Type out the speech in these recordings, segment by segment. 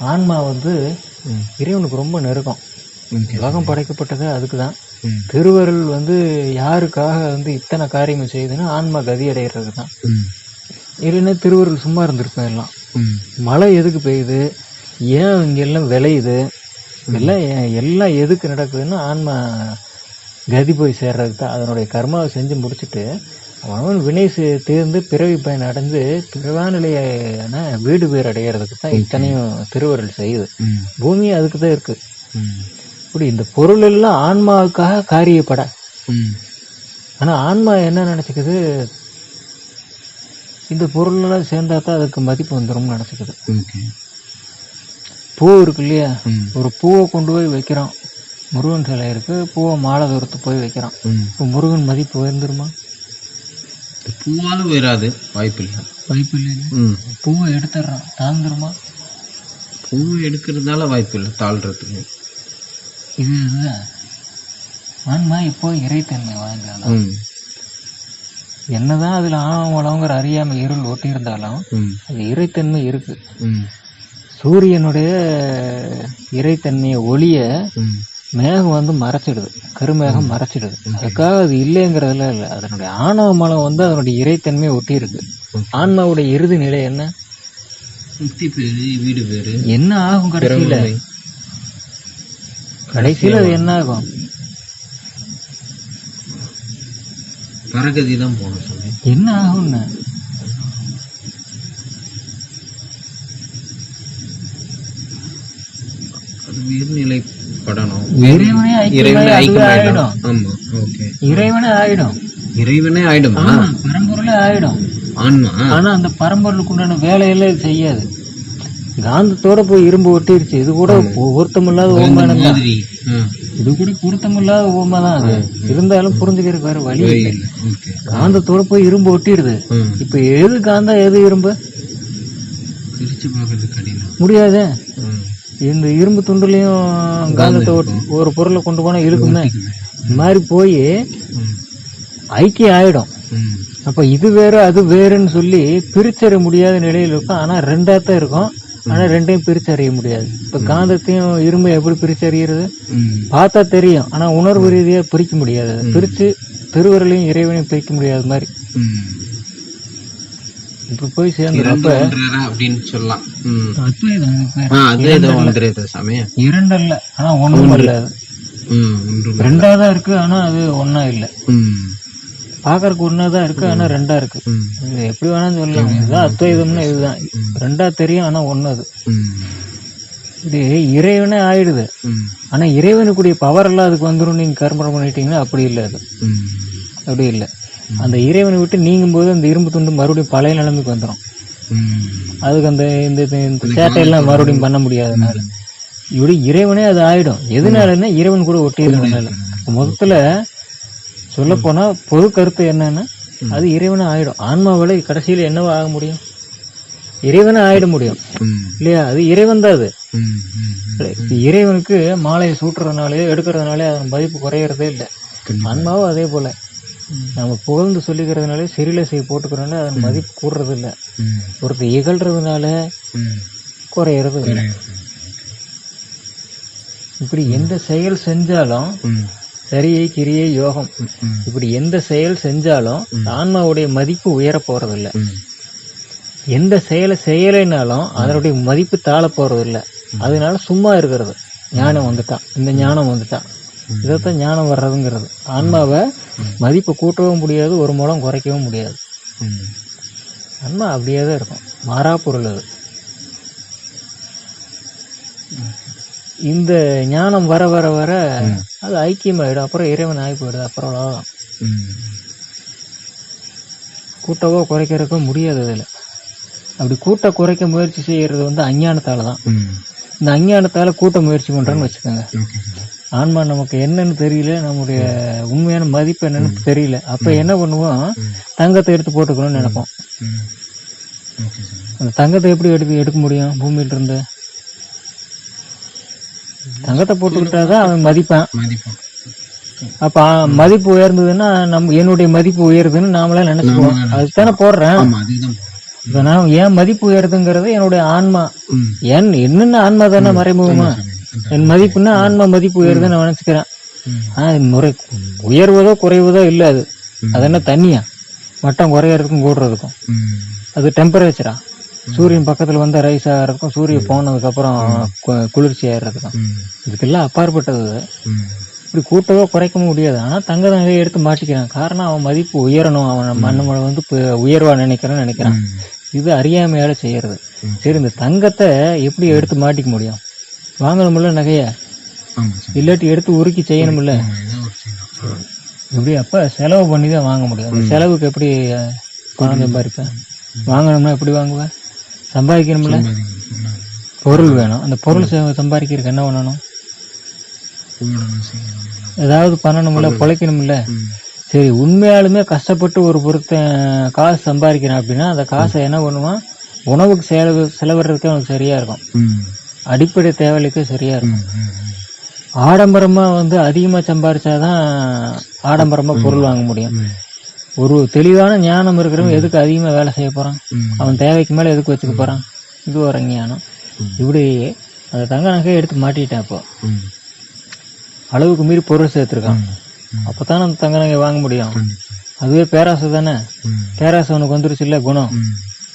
ஆன்மா வந்து. இறைவனுக்கு ரொம்ப நெருக்கம். உலகம் படைக்கப்பட்டது அதுக்கு தான் திருவருள் வந்து யாருக்காக வந்து இத்தனை காரியம் செய்யுதுன்னா ஆன்மா கதி அடைகிறது தான் இல்லைன்னா திருவருள் சும்மா இருந்திருப்பேன் எல்லாம். மழை எதுக்கு பெய்யுது? ஏன் இங்க எல்லாம் விளையுது எல்லாம் எல்லாம் எதுக்கு நடக்குதுன்னா ஆன்மா கதி போய் சேர்றதுக்கு தான் அதனுடைய கர்மாவை செஞ்சு முடிச்சுட்டு அவன் வினை தீர்ந்து பிறவி பயன் அடைந்து பிறவாநிலையான வீடு பேர் அடையிறதுக்கு தான் இத்தனையும் திருவருள் செய்யுது பூமி அதுக்கு தான் இருக்கு. இப்படி இந்த பொருள் எல்லாம் ஆன்மாவுக்காக காரியப்பட. ஆனா ஆன்மா என்ன நினைச்சுக்குது? இந்த பொருள் எல்லாம் சேர்ந்தா தான் அதுக்கு மதிப்பு வந்துரும்னு நினைச்சுக்குது. பூ இருக்கு இல்லையா? ஒரு பூவை கொண்டு போய் வைக்கிறோம். முருகன் சிலை இருக்கு. பூவை மாலை தூரத்து போய் வைக்கிறோம். ம். இப்போ முருகன் மதிப்பு உயர்ந்துருமா? பூவாலும் வராது வாய்ப்பு இல்லை? வாய்ப்பு இல்லை பூவை எடுத்துடுறோம். தாழ்ந்துருமா பூ எடுக்கிறதுனால வாய்ப்பு இல்லை தாழ்றதுக்கு. இது ஆன்மா இப்போ இறைத்தன்மை வாய்ந்தாலும் ம். என்னதான் அதுல ஆணவம் வளங்கிற அறியாமை இருள் ஒட்டி இருந்தாலும் அது இறைத்தன்மை இருக்கு. சூரியனுடைய இறைத்தன்மையை ஒளிய மேகம் வந்து மறைச்சிடுது. கருமேகம் மறைச்சிடுது. அதுக்காக அது இல்லைங்கிறதுல இல்லை. அதனுடைய ஆணவ மலம் வந்து அதனுடைய இறைத்தன்மையை ஒட்டி. இருக்கு ஆன்மாவுடைய இறுதி நிலை என்ன? முக்தி பேரு வீடு பேரு. என்ன ஆகும் கடைசியில. கடைசியில அது என்ன ஆகும்? பரகதி தான் போகணும் சொல்லி என்ன ஆகும்னு? அது உயிர்நிலை படணும். இறைவனே இறைவனே ஆயிடும். ஆமா ஓகே. இறைவனே ஆயிடும். இறைவனே ஆயிடுமா? ஆமா, பரம்பொருளே ஆயிடும். ஆன்மா? ஆனா அந்த பரம்பொருளுக்கு உண்டான வேலையெல்லாம் இது செய்யாது. காந்தத்தோட போய் இரும்பு ஒட்டிருச்சு. இது கூட பொருத்தமில்லாத தான் மாதிரி. இது கூட பொருத்தமில்லாத ஓமா தான் அது. இருந்தாலும் புரிஞ்சுக்கிறதுக்கு வேற வழி காந்தத்தோட போய் இரும்பு ஒட்டிடுது. இப்ப எது காந்தம் எது இரும்பு? முடியாதே. இந்த இரும்பு துண்டுலயும் காந்தத்தை ஒரு பொருளை கொண்டு போனா இழுக்குமே இந்த மாதிரி போய் ஐக்கியம் ஆயிடும். அப்ப இது வேற அது வேறுன்னு சொல்லி பிரிச்சறிய முடியாத நிலையில இருக்கும். ஆனா ரெண்டா தான் இருக்கும். ஆனா ரெண்டையும் பிரிச்சறிய முடியாது. இப்ப காந்தத்தையும் இரும்பை எப்படி பிரிச்சறியறது ம். பார்த்தா தெரியும். ஆனா உணர்வு ரீதியா பிரிக்க முடியாது. பிரிச்சு திருவருளையும் இறைவனையும் பிரிக்க முடியாத மாதிரி. இப்ப போய் சேர்ந்து இரண்டு ஒன்றரை அப்படின்னு சொல்லலாம். ம். அத்வைதம் ஆ அதே ஏதோ ஒன்றரை சமயம் இரண்டு அல்ல ஆனா ஒண்ணும் இல்ல அது ம் ஒன்று ரெண்டா தான் இருக்கு ஆனா அது ஒண்ணா இல்ல. ம். பாக்குறதுக்கு ஒண்ணா தான் இருக்கு ஆனா ரெண்டா இருக்கு. எப்படி வேணாலும் சொல்லலாம். இதுதான் அத்வைதம்னு இதுதான். ரெண்டா தெரியும் ஆனா ஒண்ணு அது இது இறைவனே ஆயிடுது. ஆனா இறைவனுக்குரிய பவர் எல்லாம் அதுக்கு வந்துடும் நீங்க கர்மம் பண்ணிட்டீங்கன்னா அப்படி இல்லை அது. அப்படி இல்லை. அந்த இறைவனை விட்டு நீங்கும் போது அந்த இரும்பு துண்டு மறுபடியும் பழைய நிலைமைக்கு வந்துடும் அதுக்கு அந்த இந்த சேட்டையெல்லாம் மறுபடியும் பண்ண முடியாதனால இப்படி இறைவனே அது ஆயிடும். எதனாலன்னா இறைவன் கூட ஒட்டியதுனால மொத்தத்துல சொல்ல போனா பொது கருத்து என்னன்னா அது இறைவனே ஆயிடும். ஆன்மாவில கடைசியில என்னவா ஆக முடியும்? இறைவனே ஆயிட முடியும். இல்லையா? அது இறைவன் தான் அது. இறைவனுக்கு மாலையை சூட்டுறதுனாலயோ எடுக்கிறதுனாலே அதன் மதிப்பு குறையறதே இல்லை. ஆன்மாவும் அதே போல. நம்ம புகழ்ந்து சொல்லிக்கிறதுனால சிறிலசை போட்டுக்கிறதுனால அதன் மதிப்பு கூடுறது இல்லை ஒருத்தர் இகழ்றதுனால குறையறது. இல்லை இப்படி எந்த செயல் செஞ்சாலும் சரியை கிரியை யோகம் இப்படி எந்த செயல் செஞ்சாலும் ஆன்மாவுடைய மதிப்பு உயர போறதில்ல. எந்த செயலை செய்யலைனாலும் அதனுடைய மதிப்பு தாழ போறதில்ல. அதனால சும்மா இருக்கிறது. ஞானம் வந்துட்டான். இந்த ஞானம் வந்துட்டான். இதைத்தான் ஞானம் வர்றதுங்கிறது. ஆன்மாவை மதிப்பை கூட்டவும் முடியாது ஒரு மூலம் குறைக்கவும் முடியாது. ஆன்மா அப்படியே தான் இருக்கும். மாறா பொருள் அது. இந்த ஞானம் வர வர வர அது ஐக்கியமாயிடும் அப்புறம் இறைவன் ஆகி போயிடுது. அப்புறம் அவ்வளவுதான். ம் கூட்டவோ குறைக்கிறக்கோ முடியாது அதில். அப்படி கூட்ட குறைக்க முயற்சி செய்யறது வந்து அஞ்ஞானத்தால தான். இந்த அஞ்ஞானத்தால கூட்ட முயற்சி பண்றோம்னு வச்சுக்கோங்க. ஆன்மா நமக்கு என்னன்னு தெரியல நம்முடைய உண்மையான மதிப்பு என்னன்னு தெரியல. அப்ப என்ன பண்ணுவோம்? தங்கத்தை எடுத்து போட்டுக்கணும்னு நினைப்போம். அந்த தங்கத்தை எப்படி எடுக்க எடுக்க முடியும் பூமியில இருந்து? தங்கத்தை போட்டுக்கிட்டாதான் அவன் மதிப்பான். அப்ப மதிப்பு உயர்ந்ததுன்னா நம் என்னுடைய மதிப்பு உயருதுன்னு நாமளே நினைச்சுக்குவோம். அதுதானே போடுறேன். இப்ப நான் ஏன் மதிப்பு உயருதுங்கிறது என்னுடைய ஆன்மா. ஏன் என்னென்ன ஆன்மா தானே மறைமுகமா? என் மதிப்புன்னா ஆன்மா மதிப்பு உயருதுன்னு நான் நினைச்சுக்கிறேன். ஆனா முறை உயர்வதோ குறைவதோ இல்ல அது. அது என்ன தண்ணியா மட்டம் குறையறதுக்கும் கூடுறதுக்கும். அது டெம்பரேச்சரா சூரியன் பக்கத்துல வந்து ரைஸ் ஆகிறதுக்கும் சூரியன் போனதுக்கு அப்புறம் குளிர்ச்சி ஆயிடுறதுக்கும். இதுக்கெல்லாம் அப்பாற்பட்டது இப்படி கூட்டவோ குறைக்க முடியாது. ஆனா தங்க நகையை எடுத்து மாட்டிக்கிறான். காரணம் அவன் மதிப்பு உயரணும். அவன் மண்ணை வந்து உயர்வா நினைக்கிறான்னு நினைக்கிறான். இது அறியாமையால செய்யறது. சரி இந்த தங்கத்தை எப்படி எடுத்து மாட்டிக்க முடியும்? வாங்கணும்ல நகைய? இல்லாட்டி எடுத்து உருக்கி செய்யணும்ல. இப்படி அப்ப செலவு பண்ணி தான் வாங்க முடியும். அந்த செலவுக்கு எப்படி பணம் சம்பாதிப்பேன் வாங்கணும்னா எப்படி வாங்குவேன் சம்பாதிக்கணும்ல? சம்பாதிக்கணும். பொருள் வேணும். அந்த பொருள் சம்பாதிக்கிறதுக்கு என்ன பண்ணணும். ஏதாவது பண்ணணும்ல பிழைக்கணும்ல. சரி உண்மையாலுமே கஷ்டப்பட்டு ஒரு பொருத்தன் காசு சம்பாதிக்கிறான் அப்படின்னா அந்த காசை என்ன பண்ணுவான்? உணவுக்கு செலவு செலவிடுறதுக்கு அவனுக்கு சரியா இருக்கும். அடிப்படை தேவைகளுக்கு சரியா இருக்கும். ஆடம்பரமா வந்து அதிகமா சம்பாரிச்சாதான் ஆடம்பரமா பொருள் வாங்க முடியும். ஒரு தெளிவான ஞானம் இருக்கிறவன் எதுக்கு அதிகமா வேலை செய்ய போறான். அவன் தேவைக்கு மேல எதுக்கு வச்சுக்க போறான் இது ஒரு ஞானம். இப்படி அந்த தங்க நகையை எடுத்து மாட்டிட்டான் இப்போ ம். அளவுக்கு மீறி பொருள் சேர்த்துருக்கான். அப்பதான் அந்த தங்க நகையை வாங்க முடியும். அதுவே பேராசை தானே. பேராசை அவனுக்கு வந்துருச்சு இல்ல குணம்.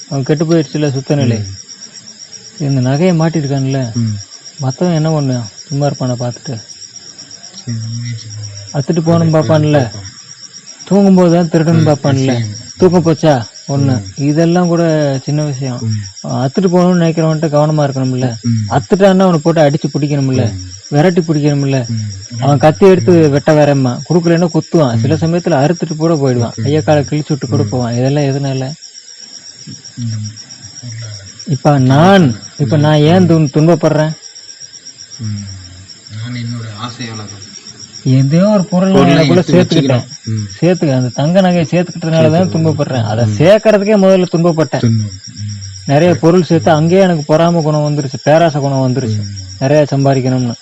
அவன் கெட்டு போயிடுச்சு இல்ல சுத்த நிலை இந்த நகையை மாட்டிருக்கான்ல ம். மத்தவன் என்ன பண்ணுவான் சும்மா இருப்பானை பார்த்துட்டு. அத்துட்டு போகணும் பார்ப்பான்ல. தூங்கும்போது தான் திருடன் பார்ப்பான்ல. தூக்கம் போச்சா? ஒண்ணு. இதெல்லாம் கூட சின்ன விஷயம். அத்துட்டு போகணும்னு நினைக்கிறவன்ட்ட கவனமா இருக்கணும்ல. அத்துட்டான்னா அவனை போட்டு அடிச்சு பிடிக்கணும்ல. விரட்டி பிடிக்கணும்ல. அவன் கத்தி எடுத்து வெட்ட வரமா குடுக்கலன்னா குத்துவான். சில சமயத்துல அறுத்துட்டு கூட போயிடுவான். ஐயா காலை கிழிச்சு விட்டு கூட போவான். இதெல்லாம் எதனால. இப்ப நான் இப்ப நான் ஏன் துன் துன்பப்படுறேன். நான் என்னோட ஆசையால தான். எதையோ ஒரு பொருள் சேர்த்துக்கிட்டேன். ம். சேர்த்துக்க அந்த தங்க நகையை சேர்த்துக்கிட்டதுனால தான் துன்பப்படுறேன். அதை சேர்க்கறதுக்கே முதல்ல துன்பப்பட்டேன். நிறைய பொருள் சேர்த்து அங்கேயே எனக்கு பொறாம குணம் வந்துருச்சு பேராசை குணம் வந்துருச்சு. நிறைய சம்பாதிக்கணும்னு.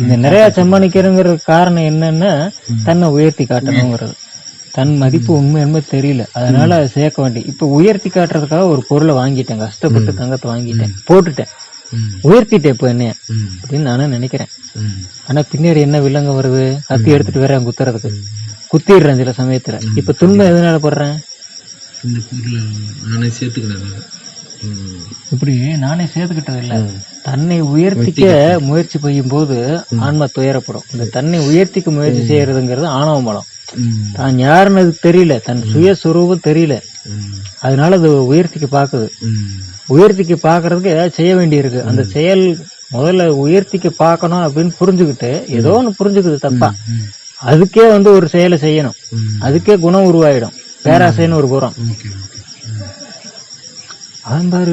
இந்த நிறைய சம்பாதிக்கிறதுங்கிறது காரணம் என்னன்னா தன்னை உயர்த்தி காட்டணுங்கிறது. தன் மதிப்பு உண்மை உண்மை தெரியல. அதனால அதை சேர்க்க வேண்டி இப்ப உயர்த்தி காட்டுறதுக்காக ஒரு பொருளை வாங்கிட்டேன். கஷ்டப்பட்டு தங்கத்தை வாங்கிட்டேன். போட்டுட்டேன். உயர்த்திட்டேன் இப்ப என்ன. அப்படின்னு நானும் நினைக்கிறேன். ஆனா பின்னாடி என்ன வில்லங்க வருது? கத்தி எடுத்துட்டு வரேன் குத்துறதுக்கு. குத்திடுறேன் சில சமயத்துல. இப்ப துன்பம் எதனால படுறேன்? இப்படி நானே சேர்த்துக்கிட்டது இல்ல தன்னை உயர்த்திக்க முயற்சி செய்யும் போது ஆன்மா துயரப்படும். இந்த தன்னை உயர்த்திக்க முயற்சி செய்யறதுங்கிறது ஆணவ மலம். தான் யாருன்னு அது தெரியல. தன் சுயஸ்வரூபம் தெரியல. அதனால அது உயர்த்திக்க பாக்குது. உயர்த்திக்க பாக்குறதுக்கு ஏதாவது செய்ய வேண்டியிருக்கு. அந்த செயல் முதல்ல உயர்த்திக்க பார்க்கணும் அப்படின்னு புரிஞ்சுக்கிட்டு ஏதோ ஒன்று புரிஞ்சுக்குது தப்பா. அதுக்கே வந்து ஒரு செயலை செய்யணும். அதுக்கே குணம் உருவாயிடும். பேராசைன்னு ஒரு குணம் ஓகே ஓகே. ம். அவன் பாரு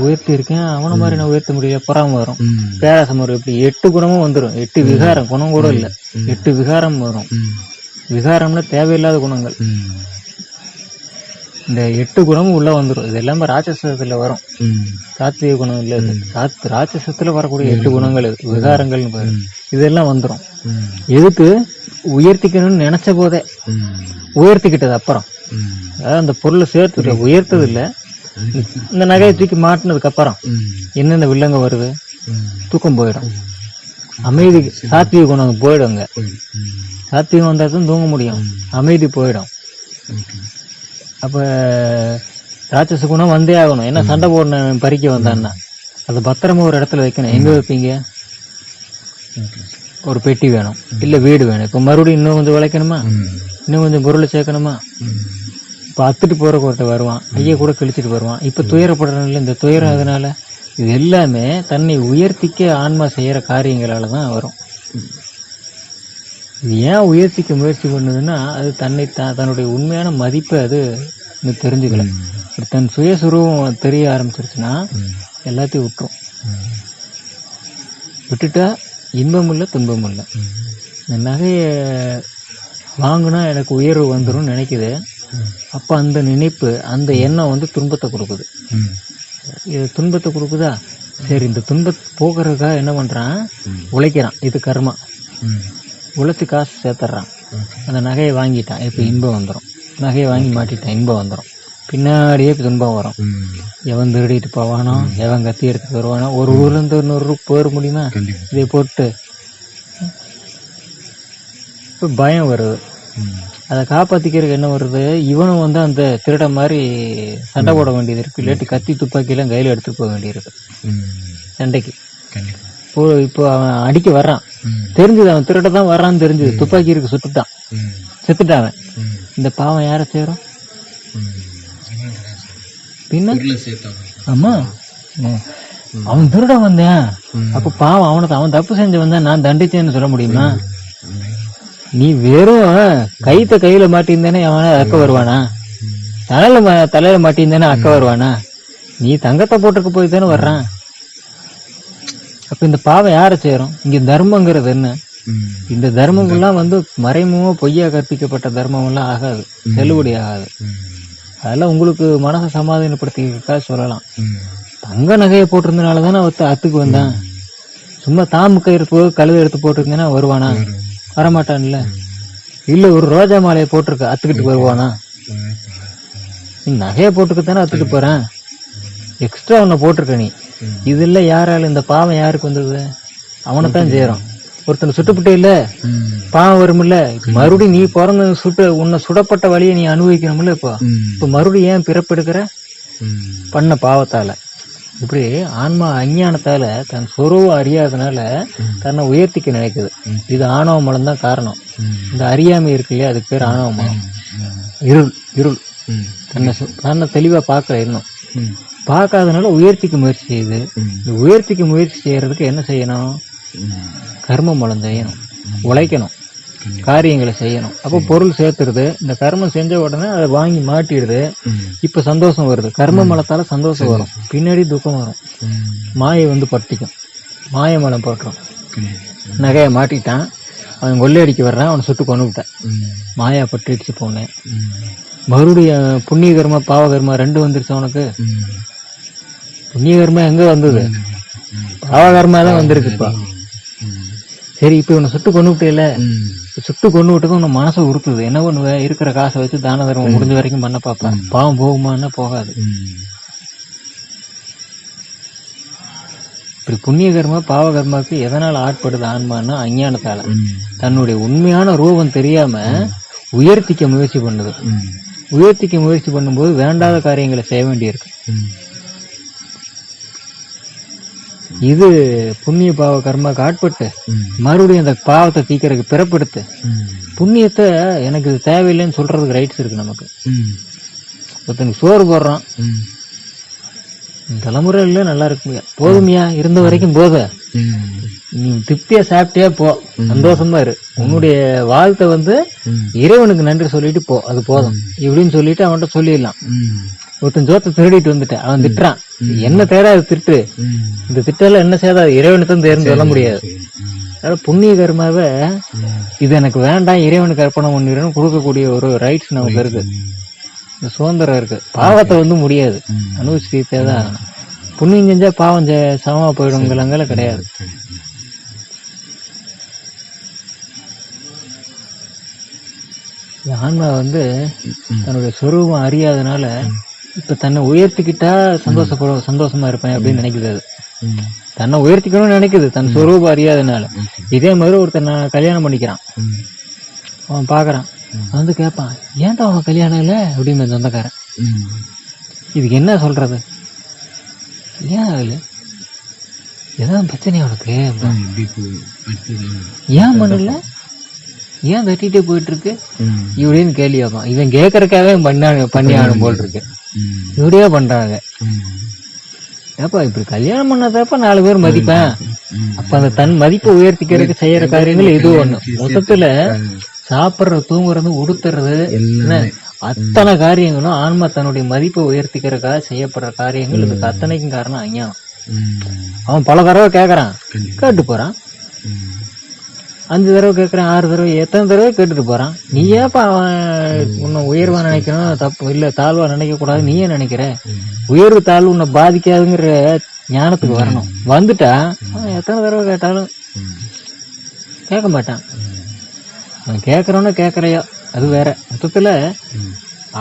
உயர்த்தி இருக்கேன் அவனை மாதிரி நான் உயர்த்த முடியல பொறாம வரும். பேராசம் வரும் இப்படி எட்டு குணமும் வந்துடும் எட்டு விகாரம் குணம் கூட இல்ல. எட்டு விகாரம் வரும். விகாரம்னா தேவையில்லாத குணங்கள். இந்த எட்டு குணமும் உள்ள வந்துடும் இது எல்லாமே ராட்சசத்துல வரும். சாத்விக குணம் இல்ல. சாத் ராட்சசத்துல வரக்கூடிய எட்டு குணங்கள் இது. விகாரங்கள்னு பேரு. இதெல்லாம் வந்துடும். எதுக்கு? உயர்த்திக்கணும்னு நினைச்ச போதே. உயர்த்திக்கிட்டது அப்புறம். அதாவது அந்த பொருளை சேர்த்து உயர்த்தது இல்ல இந்த நகையை தூக்கி மாட்டினதுக்கு அப்புறம். என்னென்ன வில்லங்க வருது. தூக்கம் போயிடும். அமைதி சாத்விக குணம் போயிடுங்க. ம். ம். சாத்விகம் வந்தா தான் தூங்க முடியும். அமைதி போயிடும். அப்ப ராட்சச குணம் வந்தே ஆகணும். என்ன சண்டை போடணும் பறிக்க வந்தான்னா? அதை பத்திரமா ஒரு இடத்துல வைக்கணும். எங்க வைப்பீங்க? ஒரு பெட்டி வேணும். இல்ல வீடு வேணும். இப்ப மறுபடியும் இன்னும் கொஞ்சம் விளைக்கணுமா. இன்னும் கொஞ்சம் பொருளை சேர்க்கணுமா? ம். அத்துட்டு போறக்கு ஒருத்தர் வருவான். ஐயா கூட கிழிச்சிட்டு வருவான். இப்ப துயரப்படுறதுல இந்த துயரம் அதனால இது எல்லாமே தன்னை உயர்த்திக்க ஆன்மா செய்யற காரியங்களால தான் வரும். இது ஏன் உயர்த்திக்க முயற்சி பண்ணுதுன்னா அது தன்னை த- தன்னுடைய உண்மையான மதிப்பை அது தெரிஞ்சுக்கலாம் தெரிஞ்சுக்கல. இப்படி தன் சுயசுரூபம் தெரிய ஆரம்பிச்சிருச்சுன்னா எல்லாத்தையும் விட்டுரும். விட்டுட்டா இன்பம் இல்லை துன்பம் இல்லை இந்த நகையை வாங்கினா எனக்கு உயர்வு வந்துரும்னு நினைக்குது. அப்போ அந்த நினைப்பு அந்த எண்ணம் வந்து துன்பத்தை கொடுக்குது. இது துன்பத்தை கொடுக்குதா? சரி இந்த துன்பத்தை போக்குறதுக்காக என்ன பண்றான். உழைக்கிறான். இது கர்மா. உழைச்சு காசு சேர்த்துறான். அந்த நகையை வாங்கிட்டான். இப்போ இன்பம் வந்துடும் நகையை வாங்கி மாட்டிட்டான். இன்பம் வந்துடும் பின்னாடியே துன்பம் வரும். எவன் திருடிட்டு போவானோ எவன் கத்தி எடுத்துட்டு வருவானோ ஒரு ஊர்ல இருந்து இன்னொரு போயிட முடியுமா? இதை போட்டு இப்ப பயம் வருது. அதை காப்பாத்திக்கிறதுக்கு என்ன வருது? இவனும் வந்து அந்த திருட மாதிரி சண்டை போட வேண்டியது இருக்கு. இல்லாட்டி கத்தி துப்பாக்கி எல்லாம் கையில எடுத்துட்டு போக வேண்டியிருக்கு சண்டைக்கு. இப்போ இப்போ அவன் அடிக்க வர்றான். தெரிஞ்சது அவன் திருட தான் வர்றான்னு தெரிஞ்சது. துப்பாக்கி இருக்கு சுட்டுட்டான். செத்துட்டான். அவன் இந்த பாவம் யார சேரும்? பின்ன? ஆமா. அவன் திருட வந்தேன். அப்ப பாவம் அவனுக்கு அவன் தப்பு செஞ்சு வந்தா நான் தண்டிச்சேன்னு சொல்ல முடியுமா? நீ வெறும் கைத்த கையில மாட்டியிருந்தேனே அவன அக்க வருவானா? தலையில தலையில மாட்டியிருந்தேனே அக்க வருவானா? நீ தங்கத்தை போட்டுக்க போய் தானே வர்றான். அப்ப இந்த பாவம் யாரை சேரும்? இங்க தர்மங்கிறது என்ன. இந்த தர்மம் எல்லாம் வந்து மறைமுகமா பொய்யா கற்பிக்கப்பட்ட தர்மம் எல்லாம் ஆகாது செல்லுபடி ஆகாது. அதெல்லாம் உங்களுக்கு மனசை சமாதானப்படுத்திக்கிறதுக்காக சொல்லலாம். தங்க நகையை போட்டிருந்தனால தானே அத்துக்கு வந்தான். சும்மா தாமு கயிறு கழுதை எடுத்து போட்டிருந்தேன்னா வருவானா. வரமாட்டான்ல. இல்ல ஒரு ரோஜா மாலையை போட்டிருக்க அத்துக்கிட்டு வருவானா? நீ நகையை போட்டுக்க தானே அத்துட்டு போறேன். எக்ஸ்ட்ரா ஒன்ன போட்டிருக்க நீ. ம். இதுல யாரால இந்த பாவம் யாருக்கு வந்தது? அவனை தான் சேரும் ஒருத்தனை சுட்டுப்பிட்டே இல்ல. பாவம் வரும்ல. மறுபடியும் நீ பிறந்த சுட்டு உன்னை சுடப்பட்ட வழியை நீ அனுபவிக்கணும்ல இப்போ. இப்ப மறுபடியும் ஏன் பிறப்பெடுக்கிற. பண்ண பாவத்தால. இப்படி ஆன்மா அஞ்ஞானத்தால தன் சொருவம் அறியாதனால தன்னை உயர்த்திக்க நினைக்குது. இது ஆணவ மலம் தான் காரணம். இந்த அறியாமை இருக்கு இல்லையா அதுக்கு பேர் ஆணவ மலம். இருள் இருள். தன்னை தன்னை தெளிவா பார்க்கல இன்னும். பார்க்காதனால உயர்த்திக்க முயற்சி செய்யுது. இந்த உயர்த்திக்க முயற்சி செய்யறதுக்கு என்ன செய்யணும். கர்ம மலம் செய்யணும். உழைக்கணும். காரியங்களை செய்யணும். அப்போ பொருள் சேர்த்துருது இந்த கர்மம் செஞ்ச உடனே அதை வாங்கி மாட்டிடுது. இப்ப சந்தோஷம் வருது. கர்ம மலத்தால சந்தோஷம் வரும். பின்னாடி துக்கம் வரும். மாயை வந்து பட்டிக்கும். மாய மலம் போட்டுரும். நகையை மாட்டிட்டான். அவன் கொள்ளையடிக்க வர்றான். அவனை சுட்டு கொண்டு விட்டான். மாயா பட்டுடுச்சு போனேன். மறுபடியும் புண்ணிய கர்மா பாவ கர்மா ரெண்டு வந்துருச்சு அவனுக்கு. புண்ணிய கர்மா எங்க வந்தது? பாவ கர்மா தான் வந்திருக்கு இப்ப. சரி இப்ப இவனை சுட்டு கொண்டு விட்டேல. சுட்டு கொண்டு விட்டதும் உன்னை மனசை உறுத்துது என்ன பண்ணுவ இருக்கிற காசை வச்சு தான தர்மம் முடிஞ்ச வரைக்கும் பண்ண பார்ப்பேன் பாவம் போகுமான்னா போகாது. இப்படி புண்ணிய கர்மா பாவ கர்மாவுக்கு எதனால ஆட்படுது ஆன்மான்னா அஞ்ஞானத்தால. தன்னுடைய உண்மையான ரூபம் தெரியாம உயர்த்திக்க முயற்சி பண்ணுது. உயர்த்திக்க முயற்சி பண்ணும்போது வேண்டாத காரியங்களை செய்ய வேண்டியிருக்கு. இது புண்ணிய பாவ கர்மாக்கு ஆட்பட்டு ம். மறுபடியும் அந்த பாவத்தை தீக்கிறதுக்கு பிறப்படுத்து. புண்ணியத்தை எனக்கு இது தேவையில்லைன்னு சொல்றதுக்கு ரைட்ஸ் இருக்கு நமக்கு. ஒருத்தனுக்கு சோறு போடுறான் ம். இந்த தலைமுறையில நல்லா இருக்குமியா போதுமியா இருந்த வரைக்கும் போத. நீ திருப்தியா சாப்பிட்டியா போ சந்தோஷமா இரு உன்னுடைய வாழ்த்தை வந்து. இறைவனுக்கு நன்றி சொல்லிட்டு போ அது போதும் இப்படின்னு சொல்லிட்டு அவன்கிட்ட சொல்லிடலாம். ஒருத்தன் ஜோத்தை திருடிட்டு வந்துட்டேன். அவன் திட்டுறான். என்ன தேடா அது திட்டு. இந்த திட்டெல்லாம் என்ன செய்யாத? இறைவனுக்கு தேர்ந்து சொல்ல முடியாது. அதாவது புண்ணிய கர்மாவை. இது எனக்கு வேண்டாம். இறைவனுக்கு அர்ப்பணம் பண்ணிடுன்னு கொடுக்கக்கூடிய ஒரு ரைட்ஸ் நமக்கு இருக்கு. இந்த சுதந்திரம் இருக்கு. பாவத்தை வந்து முடியாது. அனுபவிச்சுட்டே தான் புண்ணியம் செஞ்சா பாவம் சமமா போயிடுங்கிறவங்கள கிடையாது. ஆன்மா வந்து தன்னுடைய சொரூபம் அறியாதனால இப்ப தன்னை உயர்த்திக்கிட்டா சந்தோஷப்படும் சந்தோஷமா இருப்பேன் அப்படின்னு நினைக்குது அது. தன்னை உயர்த்திக்கணும்னு நினைக்குது. தன் சொரூபம் அறியாதனால. இதே மாதிரி ஒருத்தன் கல்யாணம் பண்ணிக்கிறான். அவன் பாக்குறான். வந்து கேட்பான் ஏன்டா அவன் கல்யாணம் இல்ல? அப்படின்னு சொந்தக்காரன். இதுக்கு என்ன சொல்றது? ஏன் ஆகல ஏதாவது பிரச்சனை அவனுக்கு அடுத்தது. ஏன் பண்ணல ஏன் தட்டிட்டே போயிட்டு இருக்கு. இப்படின்னு கேள்வி கேட்பான் இவன் கேட்கறக்காகவே பண்ணாங்க பண்ணி ஆகணும் போல் இருக்கு. இப்படியே பண்றாங்க. ஏப்பா இப்படி கல்யாணம் பண்ணாதப்ப நாலு பேர் மதிப்பேன். அப்ப அந்த தன் மதிப்பை உயர்த்திக்கிறதுக்கு செய்யற காரியங்கள் இது ஒண்ணு மொத்தத்துல சாப்பிடுறது தூங்குறது உடுத்துறது அத்தனை காரியங்களும் ஆன்மா தன்னுடைய மதிப்பை உயர்த்திக்கிறதுக்காக செய்யப்படுற காரியங்கள் இதுக்கு அத்தனைக்கும் காரணம் அஞ்ஞானம். அவன் பல தடவை கேக்குறான். கேட்டு போறான். அஞ்சு தடவை கேக்குறான் ஆறு தடவை எத்தனை தடவை கேட்டுட்டு போறான்? நீ ஏப்பா அவன் உன்னை உயர்வா நினைக்கணும் தப்பு இல்ல தாழ்வா நினைக்க கூடாது நீ ஏன் நினைக்கிற. உயர்வு தாழ்வு உன்னை பாதிக்காதுங்கிற ஞானத்துக்கு வரணும். வந்துட்டா அவன் எத்தனை தடவை கேட்டாலும். கேட்க மாட்டான். அவன் கேட்கறவன கேட்கறையோ அது வேற. மொத்தத்துல.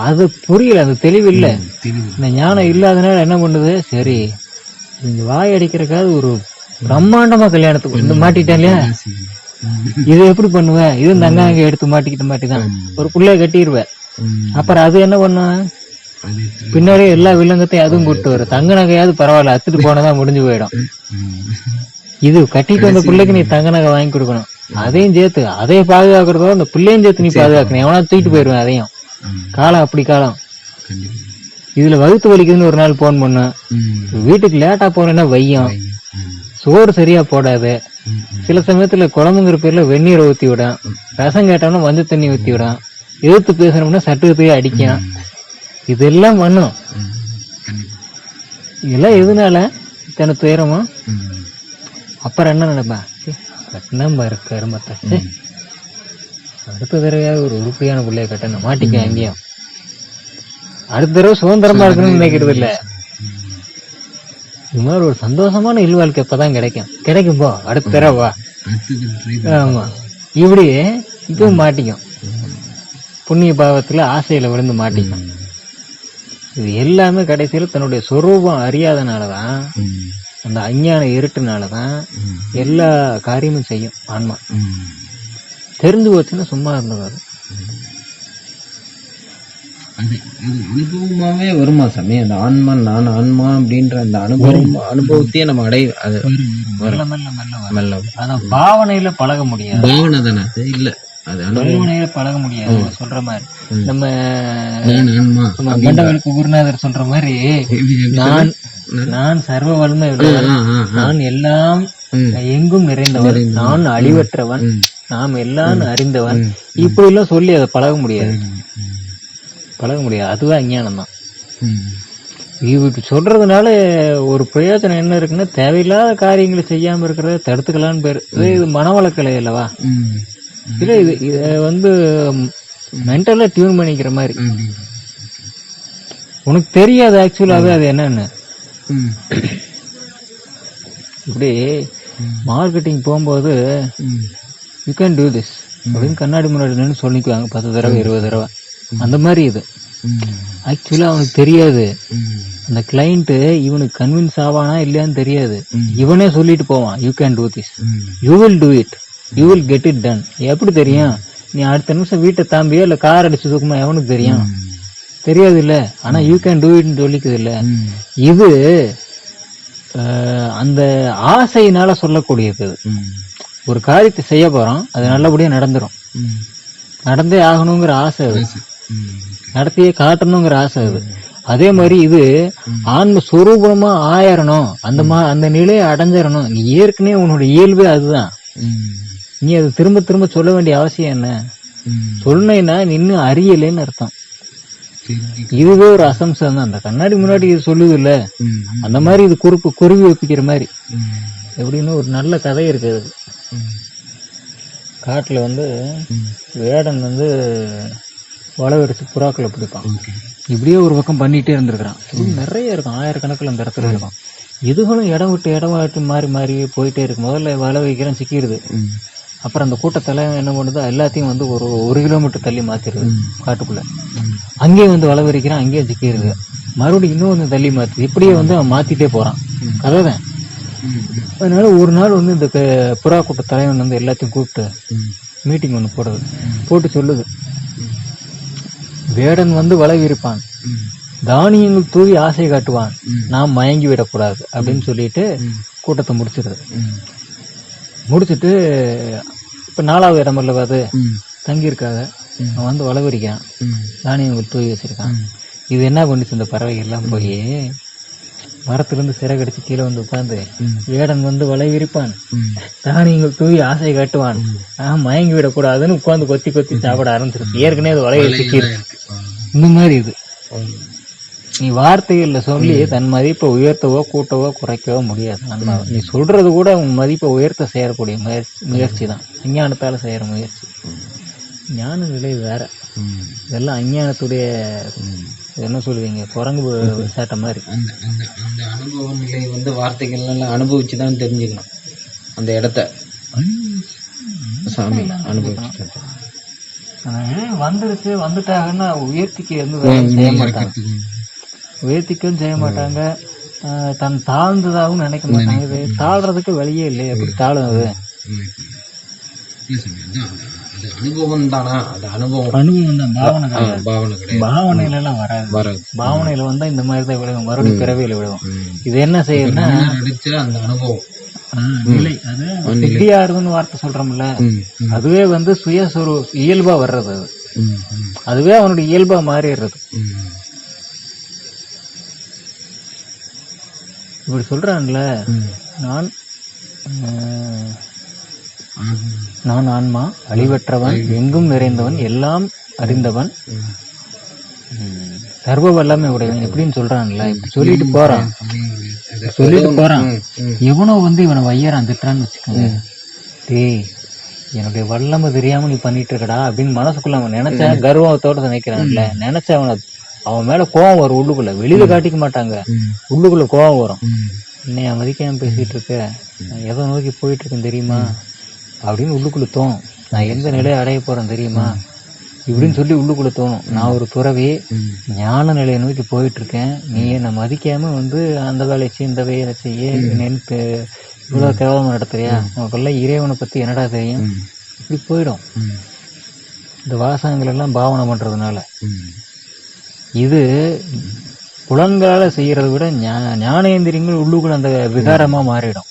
அது புரியல அந்த தெளிவு இல்ல. இந்த ஞானம் இல்லாதனால என்ன பண்ணுது? சரி இந்த வாய் அடிக்கிறக்காவது ஒரு பிரம்மாண்டமா கல்யாணத்துக்கு மாட்டிட்டேன் இல்லையா? இது எப்படி பண்ணுவ இது தங்க நகை எடுத்து மாட்டிக்கிட்ட மாட்டிதான். ஒரு புள்ளைய கட்டிடுவ அப்புறம் அது என்ன பண்ணும் அது பின்னாடியே எல்லா வில்லங்கத்தையும் அதுவும் கூட்டு வரும் தங்க நகையாவது பரவாயில்ல அத்துட்டு போனதான் முடிஞ்சு போயிடும். இது கட்டிட்டு வந்த பிள்ளைக்கு நீ தங்க நகை வாங்கி கொடுக்கணும். அதையும் சேர்த்து அதை பாதுகாக்கிறதோ அந்த பிள்ளையும் சேர்த்து நீ பாதுகாக்கணும். எவனா தூக்கிட்டு போயிருவேன் அதையும். காலம் அப்படி காலம். இதுல வகுத்து வலிக்குதுன்னு ஒரு நாள் போன் பண்ணேன். வீட்டுக்கு லேட்டா போனேன்னா வையம். சோறு சரியா போடாது. சில சமயத்துல குழம்புங்கிற பேர்ல வெந்நீரை ஊத்தி விடும். ரசம் கேட்டோம்னா மஞ்சள் தண்ணி ஊத்தி விடும். எதிர்த்து பேசணும்னா சட்டுக்கத்தையே அடிக்கும். இதெல்லாம் பண்ணும். இதெல்லாம் எதனால? இத்தனை துயரமா? அப்புறம் என்ன நினைப்பேன் சீ, கட்டினா பாரு கருமத்தை. சீ. அடுத்த தடவையாவது ஒரு உருப்படியான பிள்ளைய கட்டணும் மாட்டிக்க அங்கேயும். அடுத்த தடவை சுதந்திரமா இருக்கணும்னு நினைக்கிறது இல்ல. இது மாதிரி ஒரு சந்தோஷமான இல்வாழ்க்கை எப்பதான் கிடைக்கும். கிடைக்கும் போ. அடுத்த தடவை ஆமா. இப்படி இதுவும் மாட்டிக்கும். புண்ணிய பாவத்துல ஆசையில விழுந்து மாட்டிக்கும். இது எல்லாமே கடைசியில தன்னுடைய சொரூபம் அறியாதனாலதான் அந்த அஞ்ஞான இருட்டுனாலதான் எல்லா காரியமும் செய்யும் ஆன்மா. தெரிஞ்சு போச்சுன்னா சும்மா இருந்தது அது அது அனுபவமாவே வருமா சாமி? அந்த ஆன்மா நான் ஆன்மா அப்படின்ற அந்த அனுபவம் அனுபவத்தையே நம்ம அடை அது மெல்ல மெல்ல மெல்ல வரும். மெல்ல அதான் பாவனையில பழக முடியாது. பாவனை தானே அது இல்ல. அது அனுபவம். பாவனையில பழக முடியாது சொல்ற மாதிரி. நம்ம குருநாதர் சொல்ற மாதிரி நான் நான் சர்வ வலிமை. நான் எல்லாம். எங்கும் நிறைந்தவன். நான் அழிவற்றவன். நாம் எல்லாம் அறிந்தவன். இப்படி எல்லாம் சொல்லி அதை பழக முடியாது. பழக முடியாது. அதுதான் அஞ்ஞானம் தான். இப்படி சொல்றதுனால ஒரு பிரயோஜனம் என்ன இருக்குன்னா தேவையில்லாத காரியங்களை செய்யாம இருக்கிறத தடுத்துக்கலாம்னு பேரு. இது இது மனவளக்கலை அல்லவா. இல்ல இது இத வந்து மென்டலா டியூன் பண்ணிக்கிற மாதிரி. உனக்கு தெரியாது ஆக்சுவலாவே அது என்னன்னு. இப்படி மார்க்கெட்டிங் போகும்போது. யூ கேன் டூ திஸ் அப்படின்னு கண்ணாடி முன்னாடி நின்று சொல்லிக்குவாங்க பத்து தடவை இருபது தடவை. அந்த மாதிரி இது. ஆக்சுவலா அவனுக்கு தெரியாது. அந்த கிளைண்ட் இவனுக்கு கன்வின்ஸ் ஆவானா இல்லையான்னு தெரியாது. இவனே சொல்லிட்டு போவான் you can do this. You will do it you will get it done எப்படி தெரியும்? நீ அடுத்த நிமிஷம் வீட்டை தாம்பியோ இல்ல கார் அடிச்சு தூக்குமா எவனுக்கு தெரியும்? தெரியாது இல்ல ஆனா யூ கேன் டூ இட்னு சொல்லிக்குது இல்ல. இது அந்த ஆசையினால சொல்லக்கூடியது. ஒரு காரியத்தை செய்ய போறோம் அது நல்லபடியா நடந்துரும். நடந்தே ஆகணுங்கிற ஆசை. நடத்தியே காட்டணுங்கிற ஆசை அது அதே மாதிரி இது ஆன்ம சுரூபமா ஆயிரணும் அந்த மா அந்த நிலையை அடைஞ்சிடணும் நீ ஏற்கனவே உன்னோட இயல்பே அதுதான். நீ அதை திரும்ப திரும்ப சொல்ல வேண்டிய அவசியம் என்ன ம். சொன்னேன்னா நீ இன்னும் அறியலைன்னு அர்த்தம். இதுவே ஒரு அசம்சம் தான் அந்த கண்ணாடி முன்னாடி இது சொல்லுது இல்ல. அந்த மாதிரி இது குறுப்பு குருவி வைப்பிக்கிற மாதிரி. எப்படின்னு ஒரு நல்ல கதை இருக்குது அது. காட்டுல வந்து. வேடன் வந்து வலை விரிச்சு புறாக்களை பிடிப்பான். இப்படியே ஒரு பக்கம் பண்ணிட்டே இருந்திருக்கிறான். நிறைய இருக்கும். ஆயிரக்கணக்கில் அந்த இடத்துல இருக்கும். இதுகளும் இடம் விட்டு இடம் விட்டு மாறி மாறி போயிட்டே இருக்கு. முதல்ல வலை வைக்கிறேன் சிக்கிடுது. அப்புறம் அந்த கூட்டத்தில் என்ன பண்ணுது? எல்லாத்தையும் வந்து ஒரு ஒரு கிலோமீட்டர் தள்ளி மாத்திடுது காட்டுக்குள்ள. அங்கேயும் வந்து வலை விரிக்கிறான் அங்கேயும் சிக்கிடுது. மறுபடியும் இன்னும் கொஞ்சம் தள்ளி மாத்துது. இப்படியே வந்து அவன் மாத்திட்டே போறான். கதை தான். அதனால ஒரு நாள் வந்து இந்த புறா கூட்ட தலைவன் வந்து எல்லாத்தையும் கூப்பிட்டு. மீட்டிங் ஒன்று போடுது. போட்டு சொல்லுது. வேடன் வந்து வலை விரிப்பான் ம். தானியங்கள் தூவி ஆசை காட்டுவான். நாம் மயங்கி விடக்கூடாது அப்படின்னு சொல்லிட்டு கூட்டத்தை முடிச்சிடுது ம். முடிச்சிட்டு இப்ப நாலாவது இடம் அல்லவா அது ம். தங்கி இருக்காங்க அவன் வந்து வலை விரிக்கான் ம். தானியங்கள் தூவி வச்சிருக்கான் இது என்ன பண்ணுச்சு இந்த பறவை எல்லாம் போய் மரத்திலிருந்து சிறகடிச்சு கீழே வந்து உட்கார்ந்து. வேடன் வந்து வலை விரிப்பான். தானியங்கள் தூவி ஆசை காட்டுவான் ஆஹ் மயங்கி விடக்கூடாதுன்னு உட்கார்ந்து கொத்தி கொத்தி சாப்பிட ஆரம்பிச்சிருக்கு ஏற்கனவே அது வலையை சிக்கி இருக்கு. ஆ. இந்த மாதிரி இது. நீ வார்த்தைகள்ல சொல்லி தன் மதிப்பை உயர்த்தவோ கூட்டவோ குறைக்கவோ முடியாது. நீ சொல்றது கூட உன் மதிப்பை உயர்த்த செய்யக்கூடிய முயற்சி முயற்சி தான் அஞ்ஞானத்தால செய்யற முயற்சி ஞான நிலை வேற. இதெல்லாம் அஞ்ஞானத்துடைய. என்ன சொல்லுவீங்க குரங்கு சேட்டை மாதிரி. அந்த அந்த அந்த அனுபவ நிலை வந்து வார்த்தைகள் எல்லாம் அனுபவிச்சு தான் தெரிஞ்சுக்கணும். அந்த இடத்த. சாமி அனுபவிச்சு வந்துருச்சு வந்துட்டாங்கன்னா உயர்த்திக்கு வந்து செய்ய மாட்டாங்க. உயர்த்திக்கவும் செய்ய மாட்டாங்க. தன் தாழ்ந்ததாகவும் நினைக்க மாட்டாங்க. தாழ்றதுக்கு வழியே இல்லையே. எப்படி தாழும் அது அனுபவம் தானா? அது அனுபவம். அனுபவம் தான் பாவனை ஆ, பாவனை கிடையாது. பாவனையில எல்லாம் வராது. வராது பாவனையில வந்தா இந்த மாதிரி தான் விழுகும். மறுபடியும் பிறவியில விழுகும். இது என்ன செய்யுதுன்னா அடிச்ச அந்த அனுபவம். நிலை அது வார்த்தை சொல்றோம்ல. அதுவே வந்து சுயஸ்வரூ இயல்பா வர்றது அது. அதுவே அவனுடைய இயல்பா மாறிடுறது. இப்படி சொல்றான்ல. நான் நான் ஆன்மா அழிவற்றவன் எங்கும் நிறைந்தவன் எல்லாம் அறிந்தவன். சர்வ வல்லமை உடையவன். எப்படின்னு சொல்றான்ல? சொல்லிட்டு போறான். சொல்லிட்டு போறான். எவனோ வந்து இவனை வையறான் திட்டுறான்னு வச்சுக்கோங்க. டேய் என்னுடைய வல்லமை தெரியாம நீ பண்ணிட்டு இருக்கடா அப்படின்னு மனசுக்குள்ள அவன் நினைச்சா கர்வத்தோட நினைக்கிறான்ல. நினைச்சா அவன அவன் மேல கோவம் வரும் உள்ளுக்குள்ள. வெளியில காட்டிக்க மாட்டாங்க. உள்ளுக்குள்ள கோவம் வரும். என்னைய மதிக்காம பேசிட்டு இருக்க? எதை நோக்கி போயிட்டு இருக்கேன் தெரியுமா? அப்படின்னு உள்ளுக்குள்ள தோணும். நான் எந்த நிலையை அடைய போறேன் தெரியுமா? இப்படின்னு சொல்லி உள்ளுக்குள்ள தோணும். நான் ஒரு துறவி. ஞான நிலையை நோக்கி போயிட்டு இருக்கேன் நீ என்னை மதிக்காம வந்து அந்த வேலையை செய் இந்த வேலையை செய்ய நினைத்து இவ்வளவு கேவலமா நடத்துறியா? உனக்கெல்லாம் இறைவனை பத்தி என்னடா தெரியும். இப்படி போயிடும். இந்த வாசகங்கள் எல்லாம் பாவனை பண்றதுனால. இது புலன்களால செய்யறதை விட ஞானேந்திரியங்கள் உள்ளுக்குள்ள அந்த விகாரமா மாறிடும்.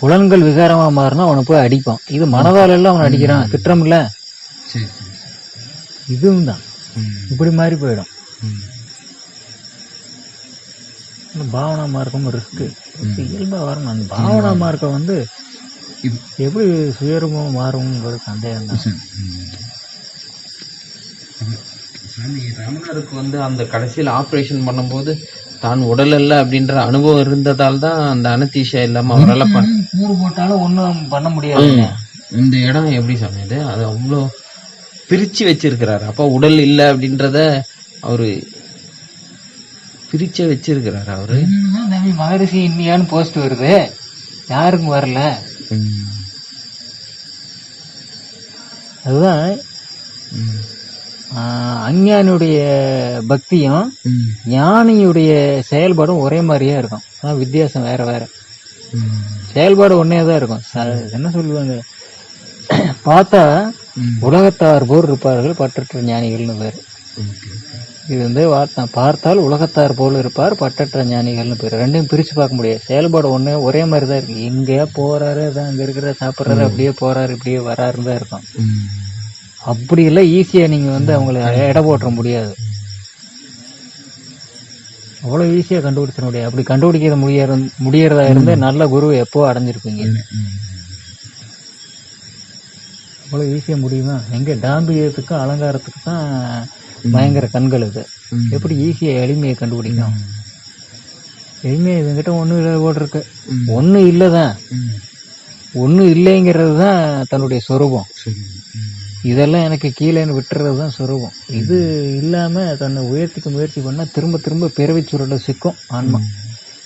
புலன்கள் விகாரமா மாறினா அவனை போய் அடிப்பான். இது மனதால எல்லாம் அவன் அடிக்கிறான். திட்டம் இல்ல சரி சரி இதுவும் தான். இப்படி மாறி போயிடும். பாவனா மார்க்கம் ரிஸ்க் இயல்பா வரணும். அந்த பாவனா மார்க்கம் வந்து எப்படி சுயரூபமா மாறுங்கிறது சந்தேகம் தான். ரமணருக்கு வந்து அந்த கடைசியில் ஆபரேஷன் பண்ணும்போது தான் உடல் அல்ல அப்படின்ற அனுபவம் இருந்ததால் தான் அந்த அனத்தீஷா இல்லாம அவரால் பண்ண கூறு போட்டாலும் ஒண்ணும் பண்ண முடியாதுங்க. இந்த இடம் எப்படி சாமி அது அவ்வளோ பிரிச்சு வச்சிருக்கிறாரு. அப்ப உடல் இல்லை அப்படின்றத அவரு பிரிச்சே வச்சிருக்கிறாரு அவரு. தம்பி மகரிஷி இன்னியான்னு போஸ்ட் வருது. யாருக்கும் வரல. அதுதான் அஞ்ஞானியுடைய பக்தியும். ஞானியுடைய செயல்பாடும் ஒரே மாதிரியே இருக்கும். அதான் வித்தியாசம் வேற வேற. செயல்பாடு ஒன்னே தான் இருக்கும் என்ன சொல்லுவாங்க? பார்த்தா. உலகத்தார் போர் இருப்பார்கள் பற்றற்ற ஞானிகள்னு பேர். இது வந்து பார்த்தால் உலகத்தார் போல் இருப்பார் பற்றற்ற ஞானிகள்னு பேர். ரெண்டையும் பிரிச்சு பார்க்க முடியாது. செயல்பாடு ஒண்ணே ஒரே மாதிரி தான் இருக்கு. இங்கேயே போறாரு அதான் அங்க இருக்கிற சாப்பிட்றாரு அப்படியே போறாரு இப்படியே வராருன்னு தான் இருக்கும். அப்படி எல்லாம் ஈஸியா நீங்க வந்து அவங்கள எடை போட்டுற முடியாது. அவ்வளவு ஈஸியா கண்டுபிடிச்சிட முடியாது. அப்படி கண்டுபிடிக்க முடியற முடியறதா இருந்து நல்ல குரு எப்போ அடைஞ்சிருப்பீங்க? ம். அவ்வளவு ஈஸியா முடியுமா? எங்க டாம்பியத்துக்கும் அலங்காரத்துக்கு தான் பயங்கர கண்கள் இது. எப்படி ஈஸியா எளிமையை கண்டுபிடிக்கும் எளிமையா இதுங்கிட்ட ஒண்ணும் இல்லை போட்டிருக்கு. ம். ஒண்ணும் இல்லதான். ம். ஒண்ணும் இல்லைங்கிறது தான் தன்னுடைய சொரூபம். இதெல்லாம் எனக்கு கீழேன்னு விட்டுறது தான் சுரபம். இது இல்லாமல் தன்னை உயர்த்திக்க முயற்சி பண்ணால் திரும்ப திரும்ப பிறவி சுருளை சிக்கும் ஆன்மா.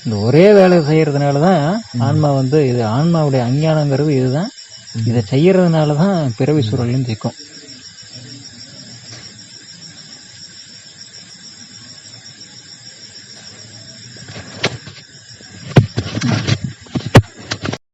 இந்த ஒரே வேலை செய்யறதுனால தான் ஆன்மா வந்து இது ஆன்மாவுடைய அஞ்ஞானங்கிறது இதுதான். இதை செய்யறதுனால தான் பிறவி சுருளையும் சிக்கும்.